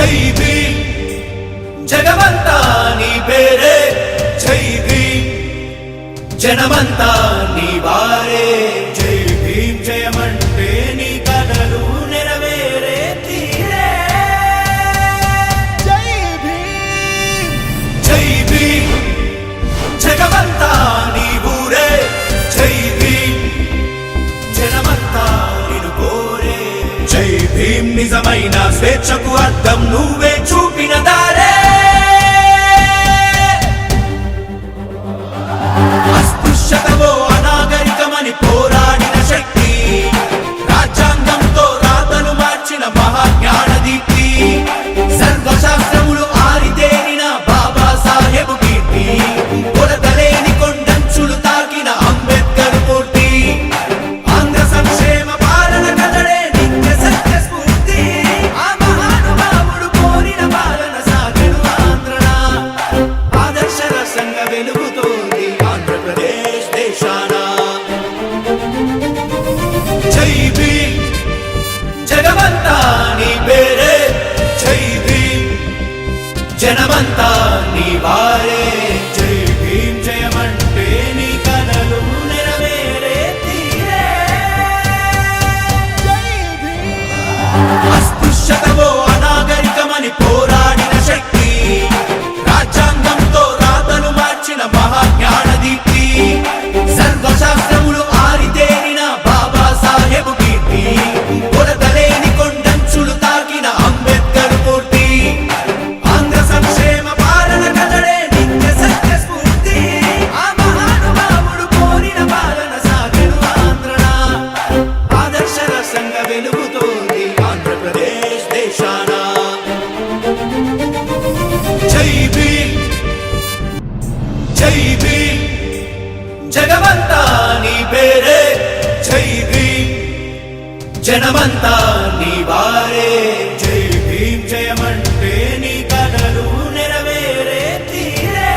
జై భీమ్ జగమంతా నీ పేరే జై భీమ్ జనమంతా నీ వారే జై నిజమైన స్వేచ్ఛకు అర్థం నువ్వే చూపిన దారే. అస్పృశ్యతవో అనాగరికమని పోరాడిన శక్తి. రాజ్యాంగంతో రాతలు మార్చిన మహాజ్ఞాన దీప్తి సర్వశాస్త్రములు ఆరితేరి జనమంతా నీ వారే జై జయమంటే నీ కలలు నెరవేరే తీరే. అస్పృశ్యతవో జగమంతా నీ పేరే. జై భీమ్. జనమంతా నీ వారే. జై భీమ్ జయమంటే నీ కథలు నెరవేరే తీరే.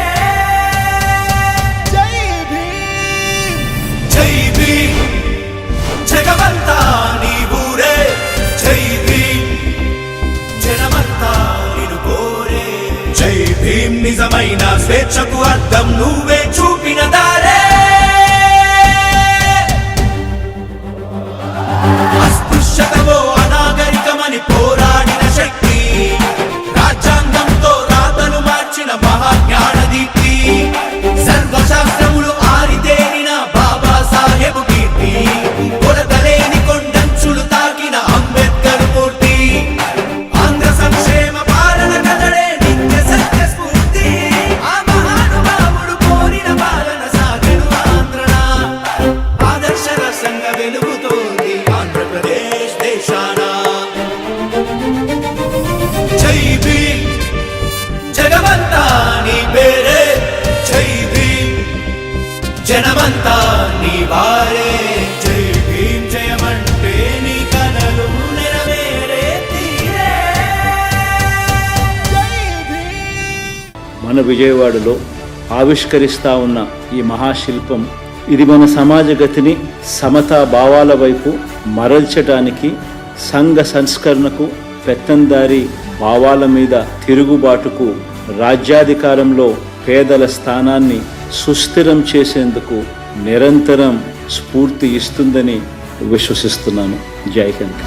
జై భీమ్. జై భీమ్. జగమంతా నీ ఊరే. జై భీమ్. జనమంతా నిన్ను కోరే. జై భీమ్ నిజమైన స్వేచ్ఛకు అర్థం నువ్వే. జనమంతా నీ వారే. జై జయమంటే నీ కలలు నెరవేరే తీరే. మన విజయవాడలో ఆవిష్కరిస్తా ఉన్న ఈ మహాశిల్పం ఇది మన సమాజ గతిని సమతా భావాల వైపు మరల్చటానికి సంఘ సంస్కరణకు పెత్తందారి భావాల మీద తిరుగుబాటుకు రాజ్యాధికారంలో పేదల స్థానాన్ని సుస్థిరం చేసేందుకు నిరంతరం స్ఫూర్తి ఇస్తుందని విశ్వసిస్తున్నాను. జై హింద్.